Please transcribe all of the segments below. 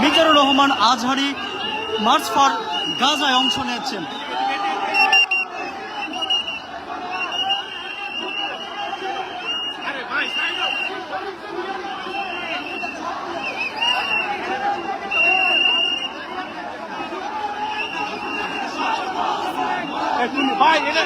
Mizanur Rahman Azhari march for গাজায় অংশ নিয়েছেন ভাই এটা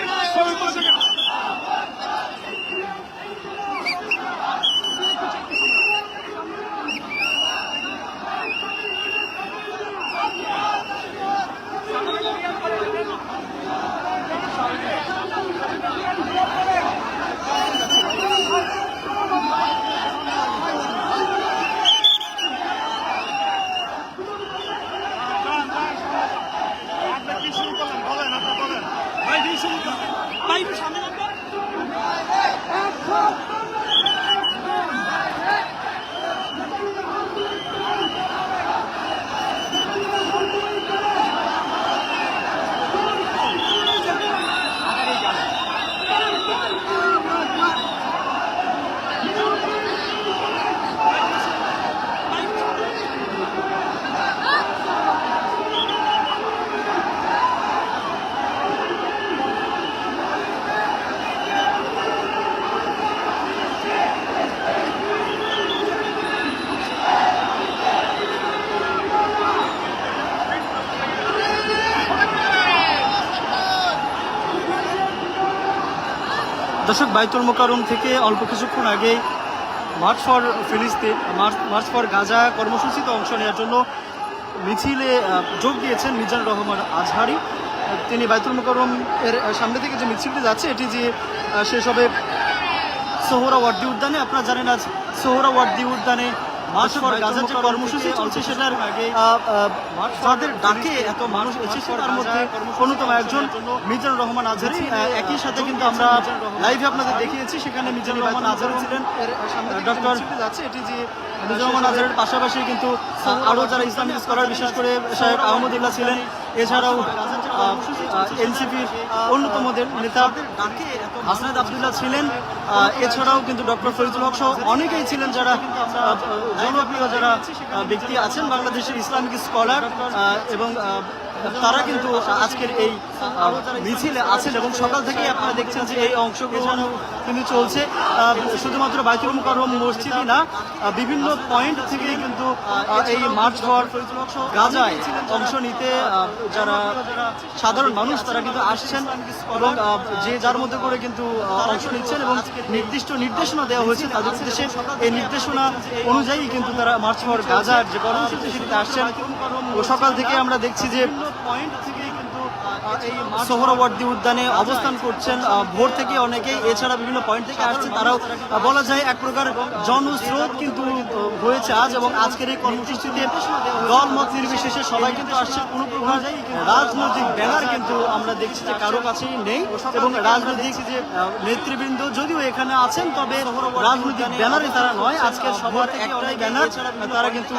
দর্শক, বাইতুল মোকারম থেকে অল্প কিছুক্ষণ আগে মার্চ ফর ফিলিস্তিন মার্চ ফর গাজা কর্মসূচিতে অংশ নেওয়ার জন্য মিছিলে যোগ দিয়েছেন মিজানুর রহমান আজহারি। তিনি বাইতুল মোকারম এর সামনে থেকে যে মিছিলটি যাচ্ছে, এটি যে শেষ হবে সোহরাওয়ার্দী উদ্যানে। আপনারা জানেন আজ সোহরা সোহরাওয়ার্দী উদ্যানে মার্চ পর গাজার যে কর্মসূচি চলছে সেটার তাদের ডাকে এত মানুষ এসেছে তার মধ্যে অন্যতম একজন মিজানুর রহমান আজহারি একই সাথে কিন্তু আমরা লাইভে আপনাদের দেখিয়েছি। সেখানে মিজানুর রহমান আজহারি ছিলেন। ডক্টর এটি যে মিজানুর রহমান আজহারের পাশাপাশি কিন্তু আরও আরও যারা ইসলামিক স্কলার বিশেষ করে সাহেব আহমদুল্লাহ ছিলেন এছাড়াও এনসিপির অন্যতম নেতা হাসনাদ আবদুল্লাহ ছিলেন। এছাড়াও কিন্তু ডক্টর ফরিদুল হক সহ অনেকেই ছিলেন যারা জনপ্রিয় যারা ব্যক্তি আছেন বাংলাদেশের ইসলামিক স্কলার এবং তারা কিন্তু আজকের এই মিছিলে আছেন এবং সকাল থেকেই আপনারা দেখছেন যে এই অংশগ্রহণ কিন্তু চলছে। শুধুমাত্র বাইতুল মুকাররম মসজিদই না বিভিন্ন পয়েন্ট থেকেই কিন্তু এই মার্চ ফর গাজায় অংশ নিতে যারা সাধারণ মানুষ তারা কিন্তু আসছেন এবং যে যার মধ্যে করে কিন্তু অংশ নিচ্ছেন এবং নির্দিষ্ট নির্দেশনা দেওয়া হয়েছে তাদের উদ্দেশ্যে। এই নির্দেশনা অনুযায়ী কিন্তু তারা মার্চ ফর গাজার যে কর্মসূচি সেটিতে আসছেন। সকাল থেকে আমরা দেখছি যে পয়েন্ট থেকেই সোহরাওয়ার্দী উদ্যানে অবস্থান করছেন ভোর থেকে অনেকেই। এছাড়া বিভিন্ন পয়েন্ট থেকে আসছে তারাও বলা যায় এক প্রকার জনস্রোত কিন্তু হয়েছে আজ এবং আজকের এই কর্মসূচিতে দল, মত নির্বিশেষে সবাই কিন্তু আসছে কোনো প্রকার রাজনৈতিক ব্যানার কিন্তু আমরা দেখছি যে কারও কাছেই নেই এবং রাজনৈতিক যে নেতৃবৃন্দ যদিও এখানে আছেন, তবে রাজনৈতিক ব্যানারে তারা নয়। আজকে সবার একটাই ব্যানার, তারা কিন্তু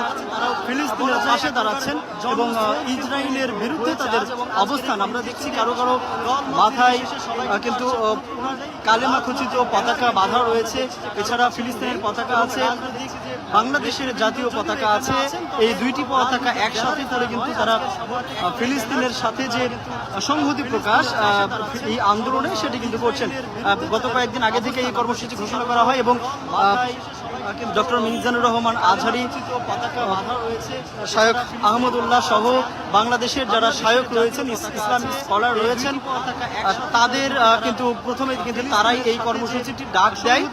ফিলিস্তিনের পাশে দাঁড়াচ্ছেন এবং ইসরায়েলের বিরুদ্ধে তাদের অবস্থান। আমরা দেখছি কারও কারও মাথায় কিন্তু কালেমা খচিত পতাকা বাঁধা রয়েছে। এছাড়া ফিলিস্তিনের পতাকা আছে, বাংলাদেশের জাতীয় পতাকা আছে। এই দুইটি পতাকা একসাথে করে কিন্তু তারা ফিলিস্তিনের সাথে যে সংহতি প্রকাশ এই আন্দোলনে সেটি কিন্তু করছেন। গত কয়েকদিন আগে থেকে এই কর্মসূচি ঘোষণা করা হয় এবং ডক্টর মিজানুর রহমান আজহারি শায়ক আহমদুল্লাহ সহ বাংলাদেশের যারা শায়ক রয়েছেন, ইস- ইসলামিক স্কলার রয়েছেন তাদের কিন্তু প্রথমে কিন্তু তারাই এই কর্মসূচিটি ডাক দেয়।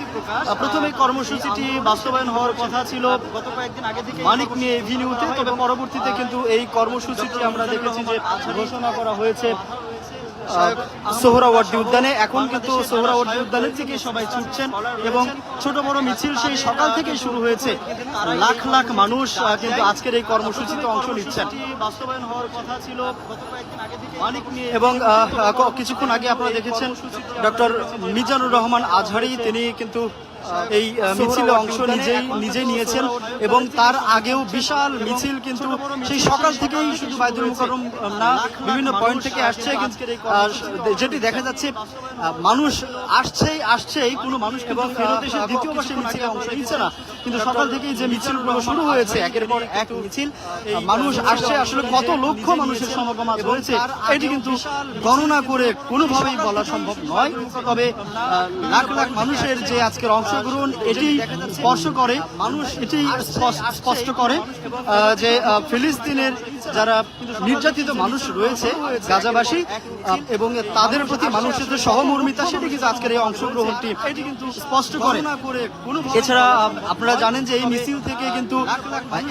প্রথমে কর্মসূচিটি বাস্তবায়ন হওয়ার কথা ছিল গত কয়েকদিন আগে থেকে মানিক নিয়ে এভিনিউতে তবে পরবর্তীতে কিন্তু এই কর্মসূচিটি আমরা দেখেছি যে ঘোষণা করা হয়েছে। সোহরাওয়ার্দী উদ্যানে। এখন কিন্তু সোহরাওয়ার্দী উদ্যানের থেকে সবাই ছুটছেন এবং ছোট বড় মিছিল সেই সকাল থেকেই শুরু হয়েছে। লাখ লাখ মানুষ কিন্তু আজকের এই কর্মসূচিতে অংশ নিচ্ছেন। বাস্তবায়ন হওয়ার কথা ছিল এবং কিছুক্ষণ আগে আপনারা দেখেছেন ডক্টর মিজানুর রহমান আজহারি তিনি কিন্তু এই মিছিলে অংশ নিজেই নিজে নিয়েছেন এবং তার আগেও বিশাল মিছিল কিন্তু সেই সকাল থেকেই শুধু বাইদুল মুকরম না, বিভিন্ন পয়েন্ট থেকে আসছে যেটি দেখা যাচ্ছে মানুষ আসছেই আসছেই, কোনো মানুষ এবং ফেরত এসে দ্বিতীয়বার সেই মিছিলে অংশ নিচ্ছে না। কিন্তু সকাল থেকেই যে মিছিলগুলো শুরু হয়েছে একের পর এক মিছিল মানুষ আসছে আসলে কত লক্ষ মানুষের সমাগম হয়েছে এটি কিন্তু গণনা করে কোনোভাবেই বলা সম্ভব নয়। তবে লাখ লাখ মানুষের যে আজকের অংশগ্রহণ এটি স্পর্শ করে মানুষ এটি স্পষ্ট- করে যে ফিলিস্তিনের যারা নির্যাতিত মানুষ রয়েছে গাজাবাসী এবং তাদের প্রতি মানুষের যে সহমর্মিতা সেটি কিন্তু আজকের এই অংশগ্রহণটি এটি কিন্তু স্পষ্ট করে। এছাড়া আহ, আপনারা জানেন যে এই মিছিল থেকে কিন্তু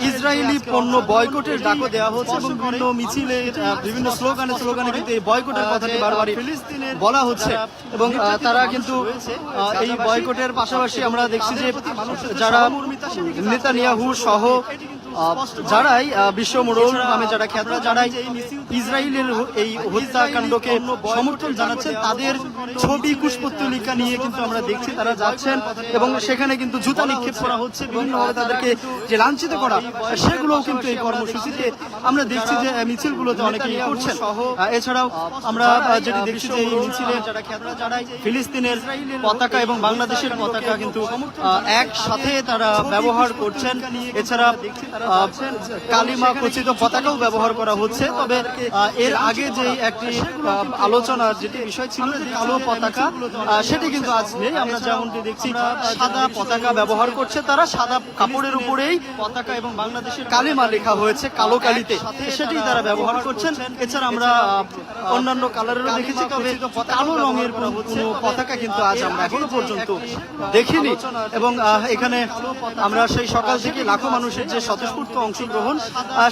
ইসরায়েলি পণ্য বয়কটের ডাকও দেওয়া হচ্ছে এবং বিভিন্ন মিছিলে বিভিন্ন স্লোগানে স্লোগানে কিন্তু এই বয়কটের কথাটি বারবারই বলা হচ্ছে। এবং তারা কিন্তু এই বয়কটের পাশাপাশি আমরা দেখছি যে যারা নেতানিয়াহু সহ যারাই বিশ্ব মোড়ল নামে যারা খ্যাত, যারাই ইসরায়েলের এই হত্যাকাণ্ডকে সমর্থন জানাচ্ছেন। তাদের ছবি কুশপুত্তলিকা নিয়ে কিন্তু আমরা দেখছি তারা যাচ্ছেন এবং সেখানে কিন্তু জুতা নিক্ষেপ করা হচ্ছে। বিভিন্নভাবে তাদেরকে যে লাঞ্ছিত করা সেগুলোও কিন্তু এই কর্মসূচিতে আমরা দেখছি যে মিছিলগুলোতে অনেকেই করছেন। এছাড়াও আমরা যেটি দেখছি যে এই মিছিলে ফিলিস্তিনের পতাকা এবং বাংলাদেশের পতাকা কিন্তু একসাথে তারা ব্যবহার করছেন। এছাড়া কালিমা খচিত পতাকাও ব্যবহার করা হচ্ছে। তবে এর আগে যে একটি আলোচনার যেটি বিষয় ছিল কালো পতাকা সেটি কিন্তু আজ নেই। আমরা যেমনটি দেখছি সাদা পতাকা ব্যবহার করছে তারা। সাদা কাপড়ের উপরেই পতাকা এবং বাংলাদেশের কালিমা লেখা হয়েছে কালো কালিতে। সেটি তারা ব্যবহার করছেন। এছাড়া আমরা অন্যান্য কালারেরও দেখেছি, তবে কালো রঙের কোনো পতাকা কিন্তু আজ আমরা এখনও পর্যন্ত দেখিনি। এবং এখানে আমরা সেই সকাল থেকে লাখো মানুষের যে স্বতঃস্ফূর্ত অংশগ্রহণ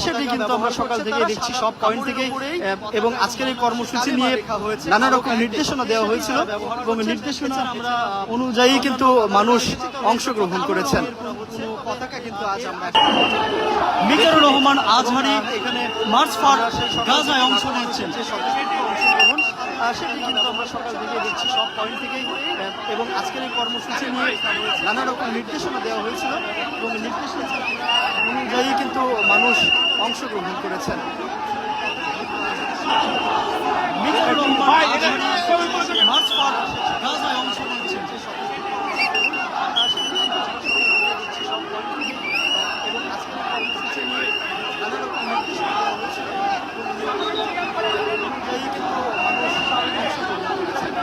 সেটি কিন্তু আমরা সকাল থেকে দেখছি। সব পয়েন্ট থেকে এবং আজকের এই কর্মসূচি নিয়ে নানা রকম নির্দেশনা দেওয়া হয়েছিল এবং নির্দেশনা অনুযায়ী কিন্তু মানুষ অংশগ্রহণ করেছেন। মিজানুর রহমান আজহারি এখানে মার্চ ফর গাজায় অংশ নিচ্ছেন সেটি কিন্তু আমরা সকাল থেকে দেখছি সব পয়েন্ট থেকেই এবং আজকের এই কর্মসূচি নিয়ে নানা রকম নির্দেশনা দেওয়া হয়েছিল। এবং নির্দেশনা অনুযায়ী কিন্তু মানুষ অংশগ্রহণ করেছেন। মিজানুর রহমান আজহারি মার্চ ফর গাজায় অংশ নিচ্ছেন যে স্বতঃস্ফূর্ত অংশগ্রহণ, আহ, সেটি কিন্তু আমরা সকাল থেকে দেখছি সব পয়েন্ট থেকেই আহ, এবং আজকের এই কর্মসূচি নিয়ে নানা রকম নির্দেশনা দেওয়া হয়েছিল এবং অনুযায়ী কিন্তু মানুষ অংশগ্রহণ করেছেন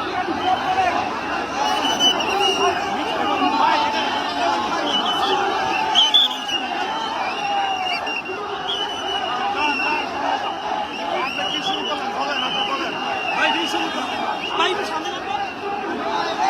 আপনি কি শুরু করলেন বলেন আপনি বলেন ভাই দিয়ে শুরু করলেন ভাই একটু সামনে রাখবেন?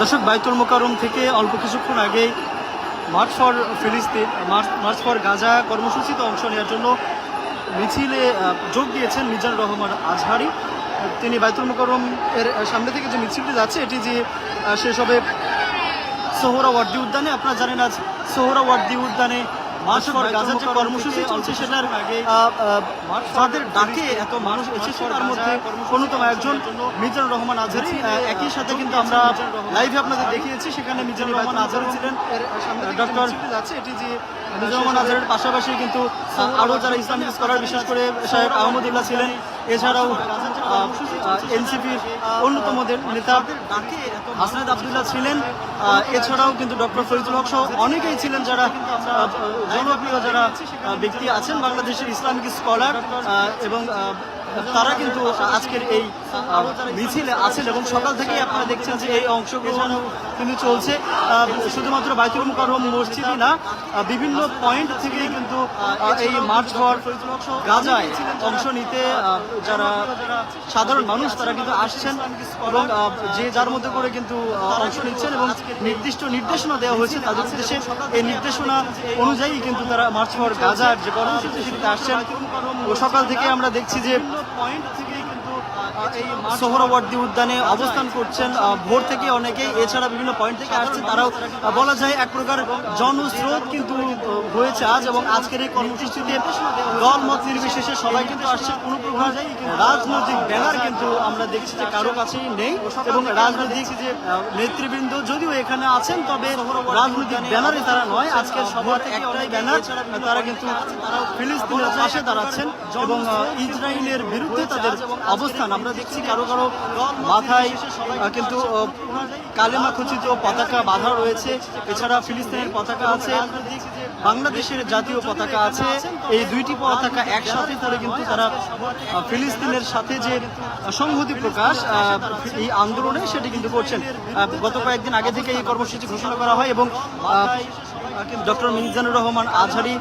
দর্শক, বাইতুল মোকারম থেকে অল্প কিছুক্ষণ আগে মার্চ ফর ফিলিস্তিন মার্চ ফর গাজা কর্মসূচিতে অংশ নেওয়ার জন্য মিছিলে যোগ দিয়েছেন মিজান রহমান আজহারি। তিনি বাইতুল মোকারম এর সামনে থেকে যে মিছিলটি যাচ্ছে, এটি যে শেষ হবে সোহরাওয়ার্দী উদ্যানে। আপনারা জানেন আজ সোহরা সোহরাওয়ার্দী উদ্যানে গাজার যে কর্মসূচি চলছে সেটার আহ, ডাকে এত মানুষ এসেছে তার মধ্যে অন্যতম একজন মিজানুর রহমান আজহারি একই সাথে কিন্তু আমরা লাইভে আপনাদের দেখিয়েছি সেখানে মিজানুর রহমান আজহারি ছিলেন ডক্টর এটি যে মিজানুর রহমান আজহারের পাশাপাশি কিন্তু আরও আরও যারা ইসলামিক স্কলার বিশেষ করে সাহেব আহমদুল্লাহ ছিলেন এছাড়াও এনসিপির অন্যতম নেতা হাসনাদ আবদুল্লাহ ছিলেন। এছাড়াও কিন্তু ডক্টর ফরিদুল হক সহ অনেকেই ছিলেন যারা জনপ্রিয় যারা ব্যক্তি আছেন বাংলাদেশের ইসলামিক স্কলার এবং তারা কিন্তু আজকের এই মিছিলে আছেন এবং সকাল থেকেই আপনারা দেখছেন যে এই অংশগ্রহণ কিন্তু চলছে। শুধুমাত্র বাইতুল মুকাররম মসজিদই না বিভিন্ন পয়েন্ট থেকে কিন্তু এই মার্চ ফর গাজায় অংশ নিতে যারা সাধারণ মানুষ তারা কিন্তু আসছেন এবং যে যার মধ্যে করে কিন্তু অংশ নিচ্ছেন এবং নির্দিষ্ট নির্দেশনা দেওয়া হয়েছে তাদের উদ্দেশ্যে। এই নির্দেশনা অনুযায়ী কিন্তু তারা মার্চ ফর গাজার যে কর্মসূচি সেটিতে আসছেন। সকাল থেকে আমরা দেখছি যে পয়েন্ট থেকে কিন্তু এই সোহরাওয়ার্দী উদ্যানে অবস্থান করছেন ভোর থেকে অনেকেই। এছাড়া বিভিন্ন পয়েন্ট থেকে আসছেন তারাও বলা যায় এক প্রকার জনস্রোত কিন্তু হয়েছে আজ এবং আজকের এই কর্মসূচিতে দল মত নির্বিশেষে সবাই কিন্তু আসছে। কোনো প্রকার রাজনৈতিক ব্যানার কিন্তু আমরা দেখছি যে কারও কাছেই নেই এবং রাজনৈতিক যে নেতৃবৃন্দ যদিও এখানে আছেন, তবে রাজনৈতিক ব্যানারে তারা নয়। আজকে সবার একটাই ব্যানার, তারা কিন্তু ফিলিস্তিনের পাশে দাঁড়াচ্ছেন এবং ইসরায়েলের বিরুদ্ধে তাদের অবস্থান। আমরা দেখছি কারও কারও মাথায় কিন্তু কালেমা খচিত পতাকা বাধা রয়েছে। এছাড়া ফিলিস্তিনের পতাকা আছে। বাংলাদেশের জাতীয় পতাকা আছে। এই দুইটি পতাকা একসাথে করে কিন্তু তারা ফিলিস্তিনের সাথে যে সংহতি প্রকাশ এই আন্দোলনে সেটি কিন্তু করছেন। গত কয়েকদিন আগে থেকে এই কর্মসূচি ঘোষণা করা হয় এবং ডক্টর মিজানুর রহমান আজহারি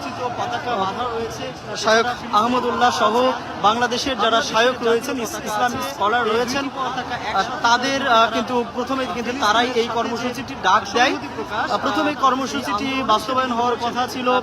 শায়ক আহমদুল্লাহ সহ বাংলাদেশের যারা শায়ক রয়েছেন, ইস- ইসলামিক স্কলার রয়েছেন তাদের কিন্তু প্রথমে কিন্তু তারাই এই কর্মসূচিটি ডাক দেয়। প্রথমে কর্মসূচিটি বাস্তবায়ন হওয়ার কথা ছিল।